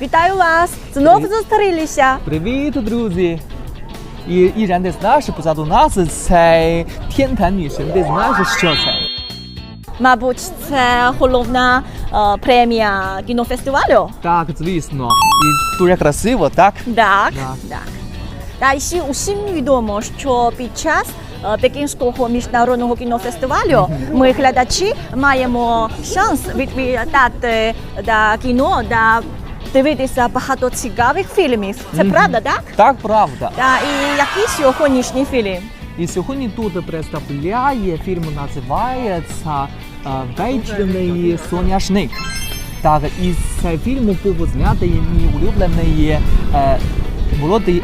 Вітаю вас! Знов зустрілися. Привіт, друзі! І Іран, ти знаєш, позаду нас цей Тєнтан Нішин. Знаєш, що це? Мабуть, це головна е, премія кінофестивалю. Так, звісно. І дуже красиво, так? Так, Так. Та і ще усім відомо, що під час Пекінського міжнародного кінофестивалю ми глядачі маємо шанс відвідати да, кіно да дивитися багато цікавих фільмів. Це Мгм. правда, так? Так, правда. Та і який сьогоднішній фільм? І сьогодні тут представляє фільм називається е, Вечірний соняшник. Так, і цей фільм був знятий мій улюблений е, молодий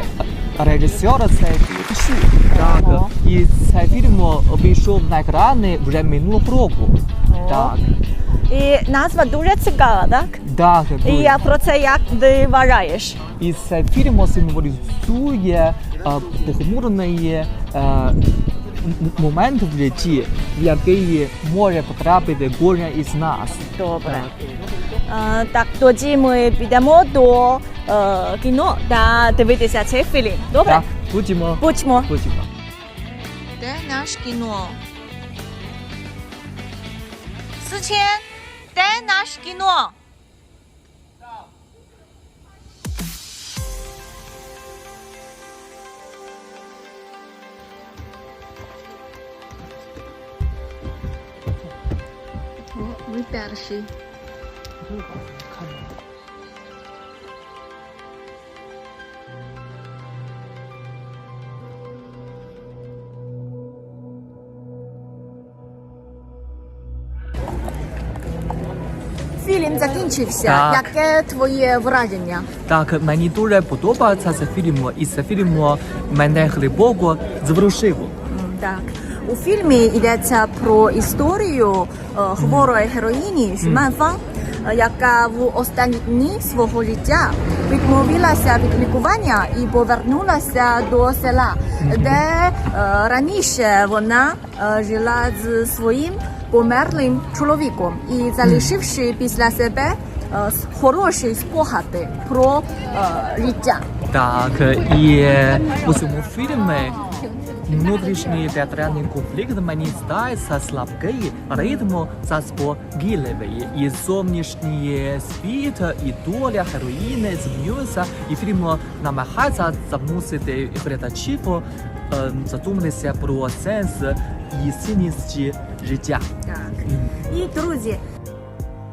режисер цей Ши. Так, і цей фільм обійшов на екрани вже минулого року. Так, І назва дуже цікава, так? так. І я про це як ти вважаєш? І цей фільм символізує е, похмурний момент в житті, в який може потрапити кожен із нас. Добре. Е, так, тоді ми підемо до е, кіно та дивитися цей фільм. Добре? Так, будьмо. Будьмо. Будьмо. Де наш кіно? Сичен, де наш кіно? Ви перший. Фільм закінчився. Так. Яке твоє враження? Так, мені дуже подобається цей фільм, і цей фільм мене глибоко зворушив. Так. У фільмі йдеться про історію е, хворої героїні Манфан, яка в останні дні свого життя відмовилася від лікування і повернулася до села, де е, раніше вона е, жила з своїм померлим чоловіком. І залишивши після себе е, хороші спогади про е, життя. Так, і у цьому фільмі внутрішній театральний конфлікт мені здається слабкий ритм заспокійливий. І зовнішній світ, і доля героїни змінюються, і фільм намагається замусити глядачів е, задуматися про сенс і цінність життя. Так. І друзі,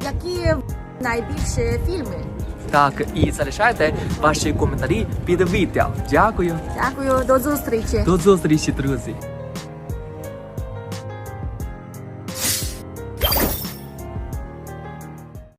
які найбільші фільми? Так, і залишайте ваші коментарі під відео. Дякую. Дякую, до зустрічі. До зустрічі, друзі.